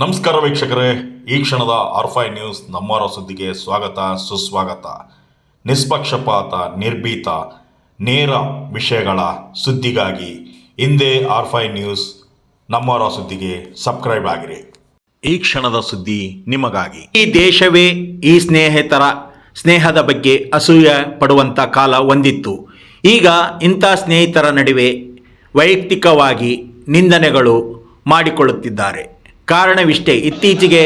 ನಮಸ್ಕಾರ ವೀಕ್ಷಕರೇ. ಈ ಕ್ಷಣದ ಆರ್ಫೈ ನ್ಯೂಸ್ ನಮ್ಮವರ ಸುದ್ದಿಗೆ ಸ್ವಾಗತ, ಸುಸ್ವಾಗತ. ನಿಷ್ಪಕ್ಷಪಾತ, ನಿರ್ಭೀತ, ನೇರ ವಿಷಯಗಳ ಸುದ್ದಿಗಾಗಿ ಹಿಂದೆ ಆರ್ಫೈ ನ್ಯೂಸ್ ನಮ್ಮವರ ಸುದ್ದಿಗೆ ಸಬ್ಸ್ಕ್ರೈಬ್ ಆಗಿರಿ. ಈ ಕ್ಷಣದ ಸುದ್ದಿ ನಿಮಗಾಗಿ. ಈ ದೇಶವೇ ಈ ಸ್ನೇಹಿತರ, ಸ್ನೇಹದ ಬಗ್ಗೆ ಅಸೂಯ ಪಡುವಂಥ ಕಾಲ ಹೊಂದಿತ್ತು ಈಗ ಇಂಥ ಸ್ನೇಹಿತರ ನಡುವೆ ವೈಯಕ್ತಿಕವಾಗಿ ನಿಂದನೆಗಳು ಮಾಡಿಕೊಳ್ಳುತ್ತಿದ್ದಾರೆ. ಕಾರಣವಿಷ್ಟೇ. ಇತ್ತೀಚೆಗೆ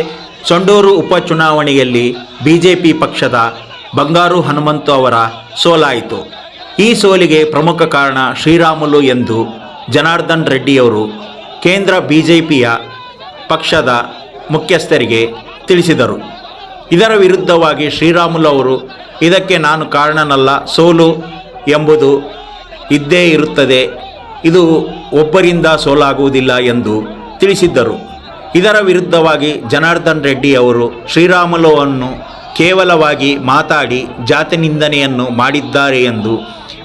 ಸೊಂಡೂರು ಉಪಚುನಾವಣೆಯಲ್ಲಿ ಬಿ ಪಕ್ಷದ ಬಂಗಾರು ಹನುಮಂತು ಅವರ ಸೋಲಾಯಿತು. ಈ ಸೋಲಿಗೆ ಪ್ರಮುಖ ಕಾರಣ ಶ್ರೀರಾಮುಲು ಎಂದು ಜನಾರ್ದನ್ ರೆಡ್ಡಿಯವರು ಕೇಂದ್ರ ಬಿ ಜೆ ಪಿಯ ಪಕ್ಷದ ಮುಖ್ಯಸ್ಥರಿಗೆ ತಿಳಿಸಿದರು. ಇದರ ವಿರುದ್ಧವಾಗಿ ಶ್ರೀರಾಮುಲು ಅವರು, ಇದಕ್ಕೆ ನಾನು ಕಾರಣನಲ್ಲ, ಸೋಲು ಎಂಬುದು ಇದ್ದೇ ಇರುತ್ತದೆ. ಇದು ಒಬ್ಬರಿಂದ ಸೋಲಾಗುವುದಿಲ್ಲ ಎಂದು ತಿಳಿಸಿದ್ದರು. ಇದರ ವಿರುದ್ಧವಾಗಿ ಜನಾರ್ದನ್ ರೆಡ್ಡಿ ಅವರು ಶ್ರೀರಾಮುಲುವನ್ನು ಕೇವಲವಾಗಿ ಮಾತಾಡಿ ಜಾತಿ ನಿಂದನೆಯನ್ನು ಮಾಡಿದ್ದಾರೆ ಎಂದು.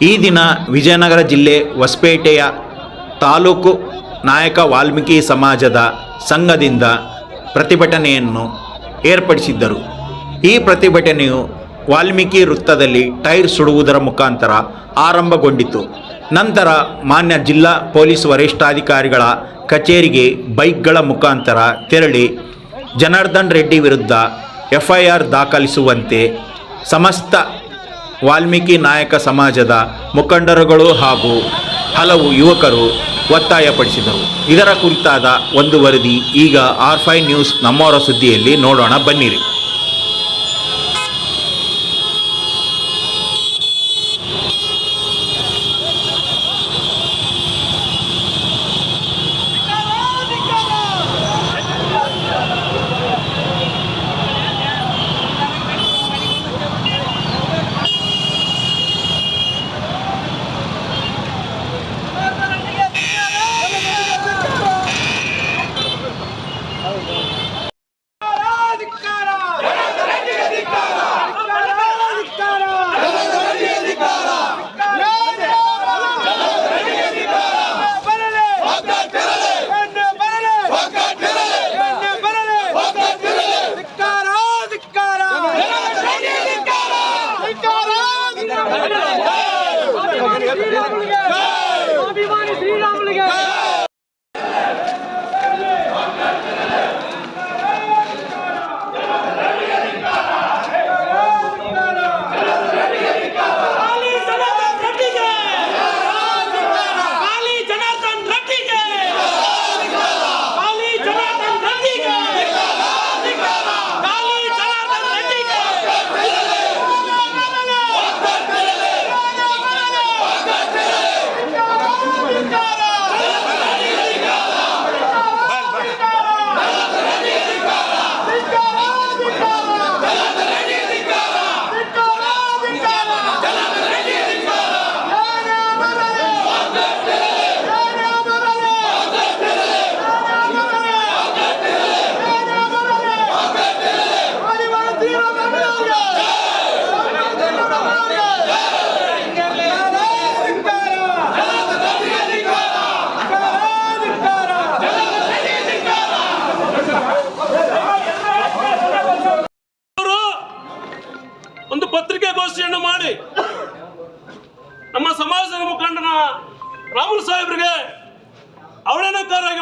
ಈ ದಿನ ವಿಜಯನಗರ ಜಿಲ್ಲೆ ಹೊಸಪೇಟೆಯ ತಾಲೂಕು ನಾಯಕ ವಾಲ್ಮೀಕಿ ಸಮಾಜದ ಸಂಘದಿಂದ ಪ್ರತಿಭಟನೆಯನ್ನು ಏರ್ಪಡಿಸಿದ್ದರು. ಈ ಪ್ರತಿಭಟನೆಯು ವಾಲ್ಮೀಕಿ ವೃತ್ತದಲ್ಲಿ ಟೈರ್ ಸುಡುವುದರ ಮುಖಾಂತರ ಆರಂಭಗೊಂಡಿತು. ನಂತರ ಮಾನ್ಯ ಜಿಲ್ಲಾ ಪೊಲೀಸ್ ವರಿಷ್ಠಾಧಿಕಾರಿಗಳ ಕಚೇರಿಗೆ ಬೈಕ್ಗಳ ಮುಖಾಂತರ ತೆರಳಿ ಜನಾರ್ದನ್ ರೆಡ್ಡಿ ವಿರುದ್ಧ ಎಫ್ಐಆರ್ ದಾಖಲಿಸುವಂತೆ ಸಮಸ್ತ ವಾಲ್ಮೀಕಿ ನಾಯಕ ಸಮಾಜದ ಮುಖಂಡರುಗಳು ಹಾಗೂ ಹಲವು ಯುವಕರು ಒತ್ತಾಯಪಡಿಸಿದರು. ಇದರ ಕುರಿತಾದ ಒಂದು ವರದಿ ಈಗ ಆರ್ ಫೈ ನ್ಯೂಸ್ ನಮ್ಮವರ ಸುದ್ದಿಯಲ್ಲಿ ನೋಡೋಣ. ಬನ್ನಿರಿ.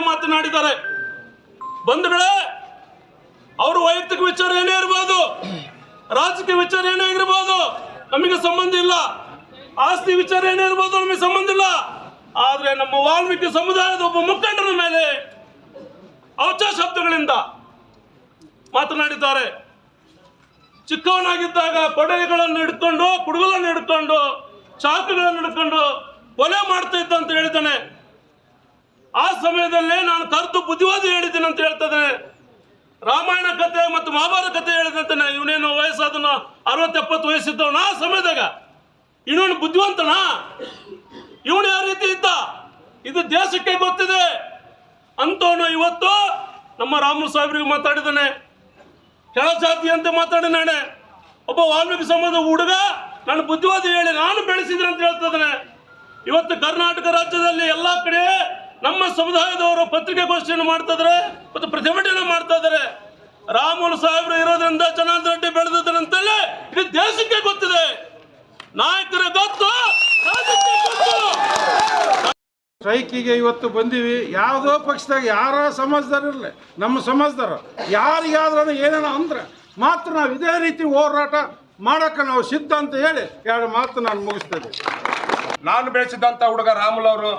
ಮಾತನಾಡಿದ್ದಾರೆ. ಬಂಧುಗಳೇ, ಅವ್ರ ವೈಯಕ್ತಿಕ ವಿಚಾರ ಏನೇ ಇರಬಹುದು ರಾಜಕೀಯ ವಿಚಾರ ಏನೇ ಇರಬಹುದು ನಮಗೆ ಸಂಬಂಧ ಇಲ್ಲ. ಆಸ್ತಿ ವಿಚಾರ ಏನೇ ಇರಬಹುದು ನಮಗೆ ಸಂಬಂಧ ಇಲ್ಲ. ಆದ್ರೆ ನಮ್ಮ ವಾಲ್ಮೀಕಿ ಸಮುದಾಯದ ಒಬ್ಬ ಮುಖಂಡರ ಮೇಲೆ ಅವಚ ಶಬ್ದಗಳಿಂದ ಮಾತನಾಡಿದ್ದಾರೆ. ಚಿಕ್ಕವನಾಗಿದ್ದಾಗ ಕೊಡೆಗಳನ್ನು ಹಿಡ್ಕೊಂಡು, ಕುಡುಗಲನ್ನು ಹಿಡ್ಕೊಂಡು, ಚಾಕುಗಳನ್ನು ಹಿಡ್ಕೊಂಡು ಕೊಲೆ ಮಾಡ್ತಾ ಇದ್ದ ಅಂತ ಹೇಳಿದ್ದಾನೆ. ಆ ಸಮಯದಲ್ಲೇ ನಾನು ಕರೆದು ಬುದ್ಧಿವಾದಿ ಹೇಳಿದ್ದೀನಿ ಅಂತ ಹೇಳ್ತದೆ. ರಾಮಾಯಣ ಕಥೆ ಮತ್ತು ಮಹಾಭಾರತ ಕಥೆ ಹೇಳಿದಂತೆ ಇವನೇನು ವಯಸ್ಸಾದನ ಅರವತ್ತೆಪ್ಪತ್ತು ವಯಸ್ಸಿದ್ದವನ ಆ ಸಮಯದಾಗ ಇವನು ಬುದ್ಧಿವಂತನ? ಇವನು ಯಾವ ರೀತಿ ಇದ್ದ? ಇದು ದೇಶಕ್ಕೆ ಗೊತ್ತಿದೆ. ಅಂತವನು ಇವತ್ತು ನಮ್ಮ ರಾಮು ಸಾಹೇಬ್ರಿಗೆ ಮಾತಾಡಿದಾನೆ ಕೆಳ ಅಂತ ಮಾತಾಡಿದಾನೆ ಒಬ್ಬ ವಾಲ್ಮೀಕಿ ಸಮಾಜದ ಹುಡುಗ ನಾನು ಬುದ್ಧಿವಾದಿ ಹೇಳಿ ನಾನು ಬೆಳೆಸಿದ್ರೆ ಅಂತ ಹೇಳ್ತಿದ್ದಾನೆ ಇವತ್ತು ಕರ್ನಾಟಕ ರಾಜ್ಯದಲ್ಲಿ ಎಲ್ಲ ಕಡೆ ನಮ್ಮ ಸಮುದಾಯದವರು ಪತ್ರಿಕಾಗೋಷ್ಠಿಯನ್ನು ಮಾಡ್ತಿದ್ರೆ ಮತ್ತು ಪ್ರತಿಭಟನೆ ಮಾಡ್ತಾ ಮಾಡ್ತಾ ಇದ್ದಾರೆ. ರಾಮುಲು ಸಾಹೇಬರು ಇರೋದ್ರಿಂದ ಜನಾರ್ದನ್ ರೆಡ್ಡಿ ಬೆಳೆದಿದ್ದಾರೆ ಅಂತೇಳಿ ಇದು ದೇಶಕ್ಕೆ ಗೊತ್ತಿದೆ. ನಾಯಕರ ಗೊತ್ತು ಸ್ಟ್ರೈಕಿಗೆ ಇವತ್ತು ಬಂದೀವಿ. ಯಾವುದೋ ಪಕ್ಷದಾಗ ಯಾರ ಸಮಾಜದವ್ರು ಇರಲಿ ನಮ್ಮ ಸಮಾಜದಾರ ಯಾರಿಗಾದ್ರೂ ಏನೇನೋ ಅಂದ್ರೆ ಮಾತ್ರ ನಾವು ಇದೇ ರೀತಿ ಹೋರಾಟ ಮಾಡೋಕ್ಕೆ ನಾವು ಸಿದ್ಧ ಅಂತ ಹೇಳಿ ಎರಡು ಮಾತು ನಾನು ಮುಗಿಸ್ತೇನೆ ನಾನು ಬೆಳೆಸಿದಂಥ ಹುಡುಗ ರಾಮುಲ್ ಅವರು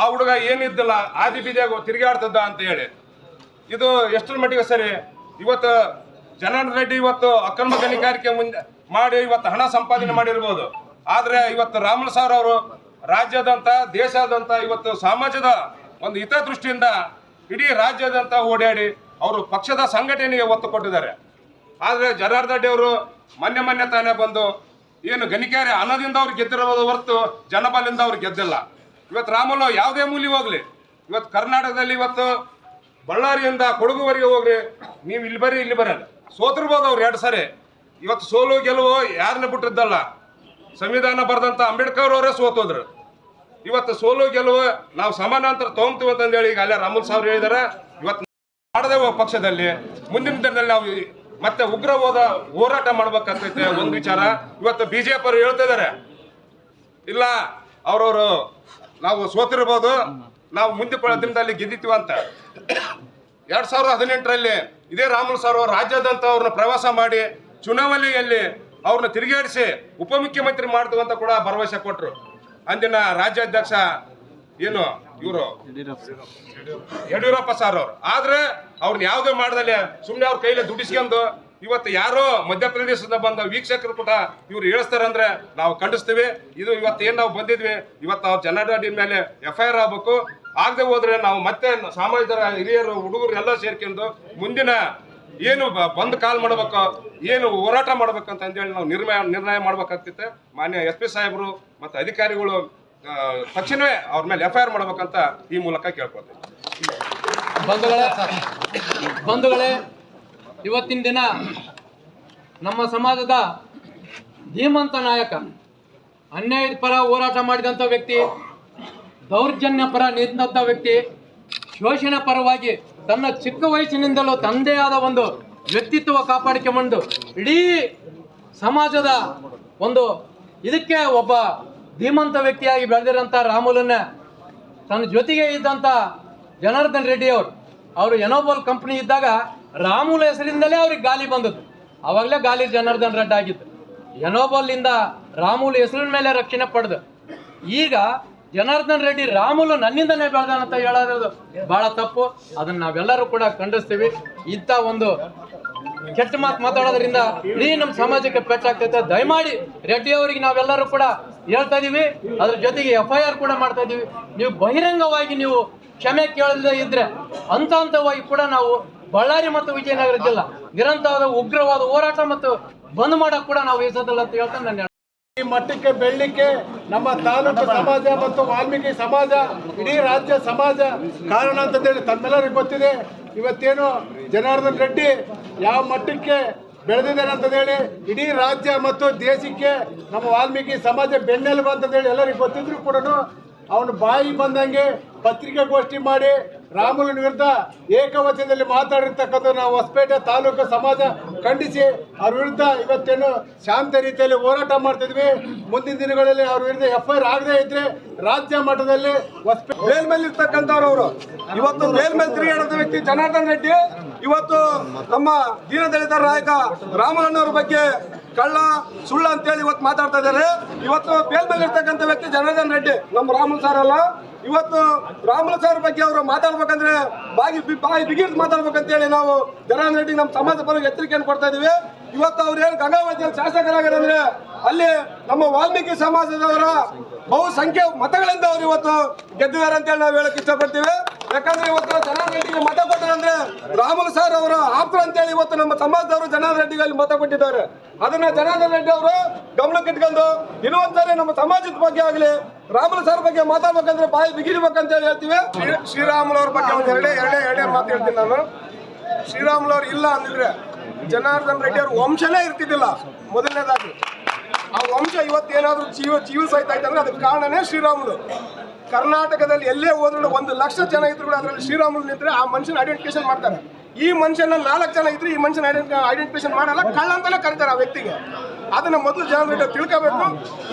ಆ ಹುಡುಗ ಏನಿದ್ದಿಲ್ಲ ಆದಿ ಬೀದಿಯಾಗ ಅಂತ ಹೇಳಿ. ಇದು ಎಷ್ಟರ ಮಟ್ಟಿಗೆ ಸರಿ? ಇವತ್ತು ಜನಾರ್ದನ್ ರೆಡ್ಡಿ ಇವತ್ತು ಅಕ್ರಮ ಗಣಿಗಾರಿಕೆ ಮುಂದೆ ಮಾಡಿ, ಇವತ್ತು ಹಣ ಸಂಪಾದನೆ ಮಾಡಿರ್ಬೋದು. ಆದರೆ ಇವತ್ತು ರಾಮಲ್ ಸಾರ್ ಅವರು ರಾಜ್ಯದಂತ ದೇಶದಂತ ಇವತ್ತು ಸಮಾಜದ ಒಂದು ಹಿತದೃಷ್ಟಿಯಿಂದ ಇಡೀ ರಾಜ್ಯದಂತ ಓಡಾಡಿ ಅವರು ಪಕ್ಷದ ಸಂಘಟನೆಗೆ ಒತ್ತು ಕೊಟ್ಟಿದ್ದಾರೆ. ಆದರೆ ಜನಾರ್ದನ್ ರೆಡ್ಡಿ ಅವರು ಮೊನ್ನೆ ಮೊನ್ನೆ ತಾನೇ ಬಂದು, ಏನು ಗಣಿಗಾರಿ ಹಣದಿಂದ ಅವ್ರು ಗೆದ್ದಿರೋದು ಹೊರತು ಜನಬಲದಿಂದ ಅವ್ರು ಗೆದ್ದಿಲ್ಲ. ಇವತ್ತು ರಾಮಲ್ಲ ಯಾವುದೇ ಮೂಲಿ ಹೋಗ್ಲಿ. ಇವತ್ತು ಕರ್ನಾಟಕದಲ್ಲಿ ಇವತ್ತು ಬಳ್ಳಾರಿಯಿಂದ ಕೊಡಗುವರೆಗೆ ಹೋಗ್ರಿ ನೀವು ಇಲ್ಲಿ ಬರ್ರಿ, ಇಲ್ಲಿ ಬರಲ್ಲ. ಸೋತಿರ್ಬೋದು ಅವ್ರು ಎರಡು ಸಾರಿ. ಇವತ್ತು ಸೋಲು, ಗೆಲುವು ಯಾರನ್ನ ಬಿಟ್ಟಿದ್ದಲ್ಲ? ಸಂವಿಧಾನ ಬರೆದಂತ ಅಂಬೇಡ್ಕರ್ ಅವರೇ ಸೋತೋದ್ರು. ಇವತ್ತು ಸೋಲು, ಗೆಲುವು ನಾವು ಸಮಾನಾಂತರ ತಗೊಂತೀವಿ ಅಂತಂದೇಳಿ ಈಗ ಅಲ್ಲೇ ರಾಮುಲ್ ಸಾವ್ರು ಹೇಳಿದಾರೆ. ಇವತ್ತು ಮಾಡದೆ ಪಕ್ಷದಲ್ಲಿ, ಮುಂದಿನ ದಿನದಲ್ಲಿ ನಾವು ಮತ್ತೆ ಉಗ್ರವಾದ ಹೋರಾಟ ಮಾಡ್ಬೇಕಾಗ್ತೈತೆ ಒಂದು ವಿಚಾರ. ಇವತ್ತು ಬಿಜೆಪಿ ಅವರು ಹೇಳ್ತಾ ಇದ್ದಾರೆ ಇಲ್ಲ, ಅವ್ರವ್ರು ನಾವು ಸೋತಿರ್ಬೋದು ನಾವು ಮುಂದೆ ದಿನದಲ್ಲಿ ಗೆದ್ದಿತೀವಿ ಅಂತ. ಎರಡ್ ಸಾವಿರದ ಹದಿನೆಂಟರಲ್ಲಿ ಇದೇ ರಾಮುಲ್ ಸರ್ ಅವರು ರಾಜ್ಯಾದ್ಯಂತ ಅವ್ರನ್ನ ಪ್ರವಾಸ ಮಾಡಿ ಚುನಾವಣೆಯಲ್ಲಿ ಅವ್ರನ್ನ ತಿರುಗಾಡಿಸಿ ಉಪಮುಖ್ಯಮಂತ್ರಿ ಮಾಡ್ತೀವಿ ಅಂತ ಕೂಡ ಭರವಸೆ ಕೊಟ್ಟರು ಅಂದಿನ ರಾಜ್ಯಾಧ್ಯಕ್ಷ ಏನು ಇವರು? ಯಡಿಯೂರಪ್ಪ ಸರ್. ಅವ್ರು. ಆದ್ರೆ ಅವ್ರನ್ನ ಯಾವುದೇ ಮಾಡ್ದಲ್ಲಿ ಸುಮ್ಮನೆ ಅವ್ರ ಕೈಲಿ ದುಡಿಸ್ಕೊಂಡು ಇವತ್ತು ಯಾರೋ ಮಧ್ಯಪ್ರದೇಶದಿಂದ ಬಂದ ವೀಕ್ಷಕರು ಕೂಡ ಇವ್ರು ಹೇಳಿಸ್ತಾರೆ ಅಂದ್ರೆ ನಾವು ಖಂಡಿಸ್ತೀವಿ. ಇದು ಇವತ್ತು ಏನು ನಾವು ಬಂದಿದ್ವಿ, ಇವತ್ತು ನಾವು ಜನಾರ್ದನ್ ಮೇಲೆ ಎಫ್ ಐ ಆರ್ ಆಗ್ಬೇಕು. ಆಗದೆ ಹೋದ್ರೆ ನಾವು ಮತ್ತೆ ಸಮಾಜದ ಹಿರಿಯರು, ಹುಡುಗರು ಎಲ್ಲ ಸೇರ್ಕೊಂಡು ಮುಂದಿನ ಏನು ಬಂದ್ ಕಾಲ್ ಮಾಡ್ಬೇಕು, ಏನು ಹೋರಾಟ ಮಾಡ್ಬೇಕು ಅಂತ ಅಂದೇಳಿ ನಾವು ನಿರ್ಣಯ ನಿರ್ಣಯ ಮಾಡ್ಬೇಕಾಗ್ತಿತ್ತು ಮಾನ್ಯ ಎಸ್ ಪಿ ಸಾಹೇಬರು ಮತ್ತು ಅಧಿಕಾರಿಗಳು ತಕ್ಷಣವೇ ಅವ್ರ ಮೇಲೆ ಎಫ್ ಐ ಆರ್ ಮಾಡ್ಬೇಕಂತ ಈ ಮೂಲಕ ಕೇಳ್ಕೊಳ್ತೀವಿ ಬಂಧುಗಳೇ ಬಂಧುಗಳೇ ಇವತ್ತಿನ ದಿನ ನಮ್ಮ ಸಮಾಜದ ಧೀಮಂತ ನಾಯಕ, ಅನ್ಯಾಯದ ಪರ ಹೋರಾಟ ಮಾಡಿದಂಥ ವ್ಯಕ್ತಿ, ದೌರ್ಜನ್ಯ ಪರ ನಿಂತ ವ್ಯಕ್ತಿ, ಶೋಷಣೆ ಪರವಾಗಿ ತನ್ನ ಚಿಕ್ಕ ವಯಸ್ಸಿನಿಂದಲೂ ತಂದೆ ಆದ ಒಂದು ವ್ಯಕ್ತಿತ್ವ ಕಾಪಾಡಿಕೊಂಡು ಇಡೀ ಸಮಾಜದ ಒಂದು ಇದಕ್ಕೆ ಒಬ್ಬ ಧೀಮಂತ ವ್ಯಕ್ತಿಯಾಗಿ ಬೆಳೆದಿರೋಂಥ ರಾಮುಲನ್ನ ತನ್ನ ಜೊತೆಗೆ ಇದ್ದಂಥ ಜನಾರ್ದನ್ ರೆಡ್ಡಿ ಅವರು. ಅವರು ಎನೋಬಲ್ ಕಂಪ್ನಿ ಇದ್ದಾಗ ರಾಮುಲ ಹೆಸರಿಂದಲೇ ಅವ್ರಿಗೆ ಗಾಲಿ ಬಂದದ್ದು. ಅವಾಗಲೇ ಗಾಲಿ ಜನಾರ್ದನ್ ರೆಡ್ಡಿ ಆಗಿತ್ತು. ಎನೋಬಲ್ಲಿಂದ ರಾಮುಲ್ ಹೆಸರಿನ ಮೇಲೆ ರಕ್ಷಣೆ ಪಡೆದು. ಈಗ ಜನಾರ್ದನ್ ರೆಡ್ಡಿ ರಾಮುಲು ನನ್ನಿಂದನೇ ಬೆಳೆದಾನಂತ ಹೇಳೋದು ಬಹಳ ತಪ್ಪು. ಅದನ್ನ ನಾವೆಲ್ಲರೂ ಕೂಡ ಖಂಡಿಸ್ತೀವಿ. ಇಂಥ ಒಂದು ಕೆಟ್ಟ ಮಾತು ಮಾತಾಡೋದ್ರಿಂದ ಇಡೀ ನಮ್ಮ ಸಮಾಜಕ್ಕೆ ಪೆಟ್ಟಾಗ್ತೈತೆ. ದಯಮಾಡಿ ರೆಡ್ಡಿ ಅವರಿಗೆ ನಾವೆಲ್ಲರೂ ಕೂಡ ಹೇಳ್ತಾ ಇದೀವಿ. ಅದ್ರ ಜೊತೆಗೆ ಎಫ್ ಐ ಆರ್ ಕೂಡ ಮಾಡ್ತಾ ಇದೀವಿ. ನೀವು ಬಹಿರಂಗವಾಗಿ ನೀವು ಕ್ಷಮೆ ಕೇಳದೇ ಇದ್ರೆ ಹಂತ ಹಂತವಾಗಿ ಕೂಡ ನಾವು ಬಳ್ಳಾರಿ ಮತ್ತು ವಿಜಯನಗರ ಜಿಲ್ಲಾ ನಿರಂತರವಾದ ಉಗ್ರವಾದ ಹೋರಾಟ ಮತ್ತು ಬಂದ್ ಮಾಡಕ್ ಕೂಡ ನಾವು ಇಸೋದಿಲ್ಲ ಅಂತ ಹೇಳ್ತಾ ನಾನು ಈ ಮಟ್ಟಕ್ಕೆ ಬೆಳ್ಳಿಕ್ಕೆ ನಮ್ಮ ತಾಲೂಕು ಸಮಾಜ ಮತ್ತು ವಾಲ್ಮೀಕಿ ಸಮಾಜ, ಇಡೀ ರಾಜ್ಯ ಸಮಾಜ ಕಾರಣ ಅಂತಂದೇಳಿ ತಮ್ಮೆಲ್ಲರಿಗೂ ಗೊತ್ತಿದೆ. ಇವತ್ತೇನು ಜನಾರ್ದನ್ ರೆಡ್ಡಿ ಯಾವ ಮಟ್ಟಕ್ಕೆ ಬೆಳೆದಿದ್ದಾನೆ ಅಂತಂದೇಳಿ ಇಡೀ ರಾಜ್ಯ ಮತ್ತು ದೇಶಕ್ಕೆ ನಮ್ಮ ವಾಲ್ಮೀಕಿ ಸಮಾಜ ಬೆನ್ನೆಲುಬು ಅಂತಂದೇಳಿ ಎಲ್ಲರಿಗೂ ಗೊತ್ತಿದ್ರು ಕೂಡ ಅವನು ಬಾಯಿ ಬಂದಂಗೆ ಪತ್ರಿಕಾಗೋಷ್ಠಿ ಮಾಡಿ ರಾಮುಲನ ವಿರುದ್ಧ ಏಕವಚನದಲ್ಲಿ ಮಾತಾಡಿರ್ತಕ್ಕಂಥ ನಾವು ಹೊಸಪೇಟೆ ತಾಲೂಕು ಸಮಾಜ ಖಂಡಿಸಿ ಅವ್ರ ವಿರುದ್ಧ ಇವತ್ತೇನು ಶಾಂತ ರೀತಿಯಲ್ಲಿ ಹೋರಾಟ ಮಾಡ್ತಿದ್ವಿ. ಮುಂದಿನ ದಿನಗಳಲ್ಲಿ ಅವ್ರ ವಿರುದ್ಧ ಎಫ್ ಐ ಆಗದೆ ಇದ್ರೆ ರಾಜ್ಯ ಮಟ್ಟದಲ್ಲಿ ಹೊಸಪೇಟೆ ಮೇಲ್ ಮೇಲೆ ಇರ್ತಕ್ಕಂಥವ್ರು ಅವರು. ಇವತ್ತು ಮೇಲ್ಮೇಲೆ ತಿರುಗಾಡಿದ ವ್ಯಕ್ತಿ ಜನಾರ್ದನ್ ರೆಡ್ಡಿ. ಇವತ್ತು ನಮ್ಮ ದೀನದಲಿತ ನಾಯಕ ರಾಮಲಣ್ಣವ್ರ ಬಗ್ಗೆ ಕಳ್ಳ, ಸುಳ್ಳು ಅಂತೇಳಿ ಇವತ್ತು ಮಾತಾಡ್ತಾ ಇದ್ದಾರೆ. ಇವತ್ತು ಮೇಲ್ಮೇಲಿರ್ತಕ್ಕಂಥ ವ್ಯಕ್ತಿ ಜನಾರ್ದನ್ ರೆಡ್ಡಿ. ನಮ್ಮ ರಾಮುಲ್ ಸರ್ ಅಲ್ಲ. ಇವತ್ತು ರಾಮುಲು ಬಗ್ಗೆ ಅವರು ಮಾತಾಡ್ಬೇಕಂದ್ರೆ ಬಾಗಿ ಬಾಯಿ ಬಿಗಿಡ್ ಮಾತಾಡ್ಬೇಕಂತೇಳಿ ನಾವು ಜನಾರ್ದನ್ ರೆಡ್ಡಿ ನಮ್ಮ ಸಮಾಜ ಪರವಾಗಿ ಎಚ್ಚರಿಕೆಯನ್ನು ಕೊಡ್ತಾ ಇದೀವಿ ಇವತ್ತು ಅವ್ರು ಏನು ಗಂಗಾವತಿಯಲ್ಲಿ ಶಾಸಕರಾಗಿರಂದ್ರೆ ಅಲ್ಲಿ ನಮ್ಮ ವಾಲ್ಮೀಕಿ ಸಮಾಜದವರ ಬಹುಸಂಖ್ಯೆ ಮತಗಳಿಂದ ಅವ್ರು ಇವತ್ತು ಗೆದ್ದಿದ್ದಾರೆ ಅಂತೇಳಿ ನಾವು ಹೇಳಕ್ ಇಷ್ಟಪಡ್ತೀವಿ. ಯಾಕಂದ್ರೆ ಇವತ್ತು ಜನಾರ್ದನ್ ರೆಡ್ಡಿಗೆ ಮತ ಕೊಟ್ಟರಂದ್ರೆ ರಾಮುಲ್ ಸರ್ ಅವರ ಅಂತ ಅಂತೇಳಿ ಇವತ್ತು ನಮ್ಮ ಸಮಾಜದವರು ಜನಾರ್ದನ್ ರೆಡ್ಡಿಗೆ ಅಲ್ಲಿ ಮತ ಕೊಟ್ಟಿದ್ದಾರೆ. ಅದನ್ನ ಜನಾರ್ದನ್ ರೆಡ್ಡಿ ಅವರು ಗಮನಕ್ಕೆ ಇಟ್ಕೊಂಡು ಇನ್ನೊಂದ್ಸರಿ ನಮ್ಮ ಸಮಾಜದ ಬಗ್ಗೆ ಆಗಲಿ ರಾಮುಲ್ ಸರ್ ಬಗ್ಗೆ ಮಾತಾಡ್ಬೇಕಂದ್ರೆ ಬಾಯಿ ಬಿಗಿಡ್ಬೇಕಂತ ಹೇಳ್ತೀವಿ. ಶ್ರೀರಾಮುಲ್ ಅವ್ರ ಬಗ್ಗೆ ಒಂದು ಎರಡೇ ಎರಡೇ ಎರಡೇ ಮಾತು ಹೇಳ್ತೀನಿ ನಾನು. ಶ್ರೀರಾಮುಲು ಅವ್ರು ಇಲ್ಲ ಅಂದಿದ್ರೆ ಜನಾರ್ದನ್ ರೆಡ್ಡಿ ಅವ್ರ ವಂಶನೇ ಇರ್ತಿದ್ದಿಲ್ಲ ಮೊದಲನೇದಾಗಿ. ಆ ವಂಶ ಇವತ್ತೇನಾದ್ರೂ ಜೀವ ಜೀವ ಸಹಿತ ಆಯ್ತಂದ್ರೆ ಅದಕ್ಕೆ ಕಾರಣನೇ ಶ್ರೀರಾಮುಲು. ಕರ್ನಾಟಕದಲ್ಲಿ ಎಲ್ಲೇ ಹೋದ್ರು ಒಂದು ಲಕ್ಷ ಜನ ಇದ್ರು ಕೂಡ ಅದರಲ್ಲಿ ಶ್ರೀರಾಮುಲು ನಿಂತರೆ ಆ ಮನುಷ್ಯನ ಐಡೆಂಟಿಫಿಕೇಶನ್ ಮಾಡ್ತಾರೆ. ಈ ಮನುಷ್ಯನ ನಾಲ್ಕು ಜನ ಇದ್ರೆ ಈ ಮನುಷ್ಯನ ಐಡೆಂಟಿಫಿಕೇಶನ್ ಮಾಡಲ್ಲ, ಕಳ್ಳ ಅಂತಲೇ ಕರೀತಾರೆ ಆ ವ್ಯಕ್ತಿಗೆ. ಅದನ್ನ ಮೊದಲು ಜನರಿಗೆ ತಿಳ್ಕೋಬೇಕು.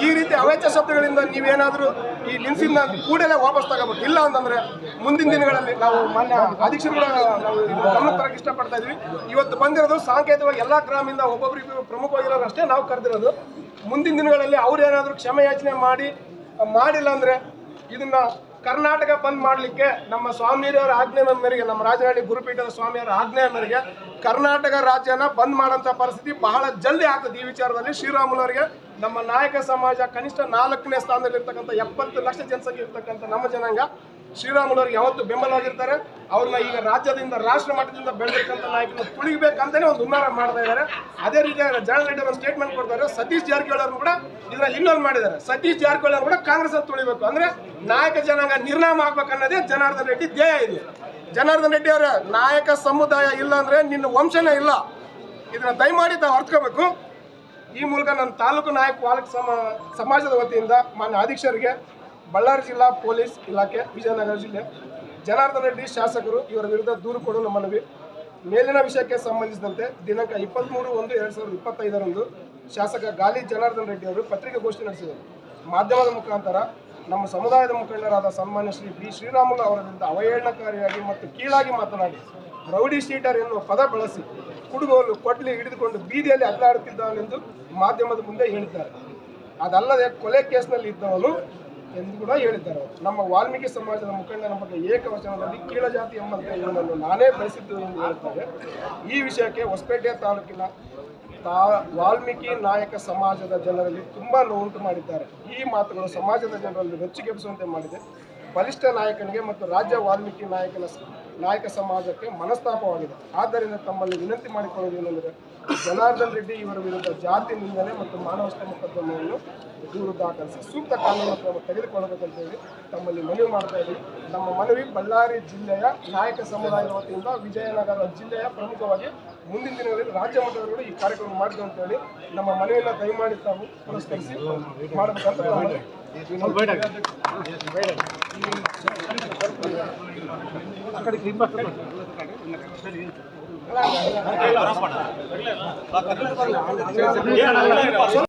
ಈ ರೀತಿ ಅವೇಚ ಶಬ್ದಗಳಿಂದ ನೀವೇನಾದರೂ ಈ ಲಿನ್ಸಿನ ಕೂಡಲೇ ವಾಪಸ್ ತಗೋಬೇಕು. ಇಲ್ಲ ಅಂತಂದ್ರೆ ಮುಂದಿನ ದಿನಗಳಲ್ಲಿ ನಾವು ಮಾನ್ಯ ಅಧ್ಯಕ್ಷರು ಕೂಡ ನಾವು ಗಮನ ತರಕ್ಕೆ ಇಷ್ಟಪಡ್ತಾ ಇದ್ವಿ. ಇವತ್ತು ಬಂದಿರೋದು ಸಾಂಕೇತಿಕವಾಗಿ ಎಲ್ಲಾ ಗ್ರಾಮದಿಂದ ಒಬ್ಬೊಬ್ಬರಿಗೆ ಪ್ರಮುಖವಾಗಿರೋರು ಅಷ್ಟೇ ನಾವು ಕರೆದಿರೋದು. ಮುಂದಿನ ದಿನಗಳಲ್ಲಿ ಅವ್ರು ಏನಾದರೂ ಕ್ಷಮೆ ಯಾಚನೆ ಮಾಡಿ, ಮಾಡಿಲ್ಲ ಅಂದ್ರೆ ಇದನ್ನ ಕರ್ನಾಟಕ ಬಂದ್ ಮಾಡಲಿಕ್ಕೆ ನಮ್ಮ ಸ್ವಾಮಿಯವರ ಆಜ್ಞೆ ಮೇರೆಗೆ, ನಮ್ಮ ರಾಜನಹಳ್ಳಿ ಗುರುಪೀಠದ ಸ್ವಾಮಿಯವರ ಆಜ್ಞೆ ಮೇರೆಗೆ ಕರ್ನಾಟಕ ರಾಜ್ಯನ ಬಂದ್ ಮಾಡೋಂಥ ಪರಿಸ್ಥಿತಿ ಬಹಳ ಜಲ್ದಿ ಆಗ್ತದೆ ಈ ವಿಚಾರದಲ್ಲಿ ಶ್ರೀರಾಮುಲವರಿಗೆ ನಮ್ಮ ನಾಯಕ ಸಮಾಜ ಕನಿಷ್ಠ ನಾಲ್ಕನೇ ಸ್ಥಾನದಲ್ಲಿ ಇರ್ತಕ್ಕಂಥ ಎಪ್ಪತ್ತು ಲಕ್ಷ ಜನಸಂಖ್ಯೆ ಇರ್ತಕ್ಕಂಥ ನಮ್ಮ ಜನಾಂಗ ಶ್ರೀರಾಮುಲವ್ರಿಗೆ ಯಾವತ್ತು ಬೆಂಬಲವಾಗಿರ್ತಾರೆ. ಅವ್ರನ್ನ ಈಗ ರಾಜ್ಯದಿಂದ, ರಾಷ್ಟ್ರ ಮಟ್ಟದಿಂದ ಬೆಳೆದಿರ್ತಕ್ಕಂಥ ನಾಯಕನ ತುಳಿಬೇಕಂತಾನೆ ಒಂದು ಉನ್ನಾರ ಮಾಡ್ತಾ ಇದ್ದಾರೆ. ಅದೇ ರೀತಿ ಜನರಲ್ ರೆಡ್ಡಿ ಒಂದು ಸ್ಟೇಟ್ಮೆಂಟ್ ಕೊಡ್ತಾರೆ. ಸತೀಶ್ ಜಾರಕಿಹೊಳಿ ಅವ್ರನ್ನ ಕೂಡ ಇದರಲ್ಲಿ ಇನ್ನೊಂದು ಮಾಡಿದ್ದಾರೆ. ಸತೀಶ್ ಜಾರಕಿಹೊಳಿ ಅವರು ಕೂಡ ಕಾಂಗ್ರೆಸ್ ಅಲ್ಲಿ ತುಳಿಬೇಕು. ಅಂದ್ರೆ ನಾಯಕ ಜನಾಂಗ ನಿರ್ನಾಮ ಆಗ್ಬೇಕನ್ನೋದೇ ಜನಾರ್ದನ್ ರೆಡ್ಡಿ ಧ್ಯೇಯ ಇದೆ. ಜನಾರ್ದನ್ ರೆಡ್ಡಿ ಅವರ ನಾಯಕ ಸಮುದಾಯ ಇಲ್ಲ ಅಂದ್ರೆ ನಿನ್ನ ವಂಶನೇ ಇಲ್ಲ. ಇದನ್ನ ದಯಮಾಡಿ ತಾವು ಅರ್ಥಕೋಬೇಕು ಈ ಮೂಲಕ ನನ್ನ ತಾಲೂಕು ನಾಯಕ ವಾಲಕ ಸಮ ಸಮಾಜದ ವತಿಯಿಂದ ಮಾನ್ಯ ಅಧೀಕ್ಷರಿಗೆ ಬಳ್ಳಾರಿ ಜಿಲ್ಲಾ ಪೊಲೀಸ್ ಇಲಾಖೆ, ವಿಜಯನಗರ ಜಿಲ್ಲೆ, ಜನಾರ್ದನ ರೆಡ್ಡಿ ಶಾಸಕರು ಇವರ ವಿರುದ್ಧ ದೂರು ಕೊಡಲು ಮನವಿ. ಮೇಲಿನ ವಿಷಯಕ್ಕೆ ಸಂಬಂಧಿಸಿದಂತೆ ದಿನಾಂಕ ಇಪ್ಪತ್ತ್ಮೂರು ಒಂದು ಎರಡು ಸಾವಿರದ ಇಪ್ಪತ್ತೈದರಂದು ಶಾಸಕ ಗಾಲಿ ಜನಾರ್ದನ್ ರೆಡ್ಡಿ ಅವರು ಪತ್ರಿಕಾಗೋಷ್ಠಿ ನಡೆಸಿದರು. ಮಾಧ್ಯಮದ ಮುಖಾಂತರ ನಮ್ಮ ಸಮುದಾಯದ ಮುಖಂಡರಾದ ಸನ್ಮಾನ್ಯ ಶ್ರೀ ಬಿ ಶ್ರೀರಾಮುಲು ಅವರ ವಿರುದ್ಧ ಅವಹೇಳನಕಾರಿಯಾಗಿ ಮತ್ತು ಕೀಳಾಗಿ ಮಾತನಾಡಿ, ರೌಡಿ ಶೀಟರ್ ಎನ್ನುವ ಪದ ಬಳಸಿ ಕುಡುಗೋಲು ಕೊಡ್ಲಿ ಹಿಡಿದುಕೊಂಡು ಬೀದಿಯಲ್ಲಿ ಅಲ್ಲಾಡುತ್ತಿದ್ದಾನೆಂದು ಮಾಧ್ಯಮದ ಮುಂದೆ ಹೇಳಿದ್ದಾರೆ. ಅದಲ್ಲದೆ ಕೊಲೆ ಕೇಸ್ನಲ್ಲಿ ಇದ್ದವನು ಎಂದು ಕೂಡ ಹೇಳಿದ್ದಾರೆ. ನಮ್ಮ ವಾಲ್ಮೀಕಿ ಸಮಾಜದ ಮುಖಂಡನ ಬಗ್ಗೆ ಏಕವಚನದಲ್ಲಿ ಕೀಳಜಾತಿ ಎಂಬಂತೆ ಇವನನ್ನು ನಾನೇ ಬಯಸಿದ್ದು ಎಂದು ಹೇಳುತ್ತಾರೆ ಈ ವಿಷಯಕ್ಕೆ ಹೊಸಪೇಟೆ ತಾಲೂಕಿನ ತಾ ವಾಲ್ಮೀಕಿ ನಾಯಕ ಸಮಾಜದ ಜನರಲ್ಲಿ ತುಂಬಾ ನೋವುಂಟು ಮಾಡಿದ್ದಾರೆ. ಈ ಮಾತುಗಳು ಸಮಾಜದ ಜನರಲ್ಲಿ ರೊಚ್ಚಿಗೆಬ್ಬಿಸುವಂತೆ ಮಾಡಿದೆ. ಬಲಿಷ್ಠ ನಾಯಕನಿಗೆ ಮತ್ತು ರಾಜ್ಯ ವಾಲ್ಮೀಕಿ ನಾಯಕನ ನಾಯಕ ಸಮಾಜಕ್ಕೆ ಮನಸ್ತಾಪವಾಗಿದೆ. ಆದ್ದರಿಂದ ತಮ್ಮಲ್ಲಿ ವಿನಂತಿ ಮಾಡಿಕೊಳ್ಳುವುದೇನೆಂದರೆ ಜನಾರ್ದನ್ ರೆಡ್ಡಿ ಇವರ ವಿರುದ್ಧ ಜಾತಿ ನಿಂದನೆ ಮತ್ತು ಮಾನವಷ್ಟ ಮೊಕದ್ದಮೆಯನ್ನು ದೂರು ದಾಖಲಿಸಿ ಸೂಕ್ತ ಕಾನೂನು ಕ್ರಮ ತೆಗೆದುಕೊಳ್ಳಬೇಕಂತ ಹೇಳಿ ತಮ್ಮಲ್ಲಿ ಮನವಿ ಮಾಡ್ತಾ ಇದ್ದೀವಿ ನಮ್ಮ ಮನವಿ ಬಳ್ಳಾರಿ ಜಿಲ್ಲೆಯ ನಾಯಕ ಸಮುದಾಯದ ವತಿಯಿಂದ ವಿಜಯನಗರ ಜಿಲ್ಲೆಯ ಪ್ರಮುಖವಾಗಿ ಮುಂದಿನ ದಿನಗಳಲ್ಲಿ ರಾಜ್ಯ ಮಟ್ಟದವರು ಈ ಕಾರ್ಯಕ್ರಮ ಮಾಡಿದ್ರು ಅಂತ ಹೇಳಿ ನಮ್ಮ ಮನೆಯನ್ನು ದಯಮಾಡಿ ತಾವು ಪುರಸ್ಕರಿಸಿ ಮಾಡಬೇಕಂತ ವಿನಂತಿ.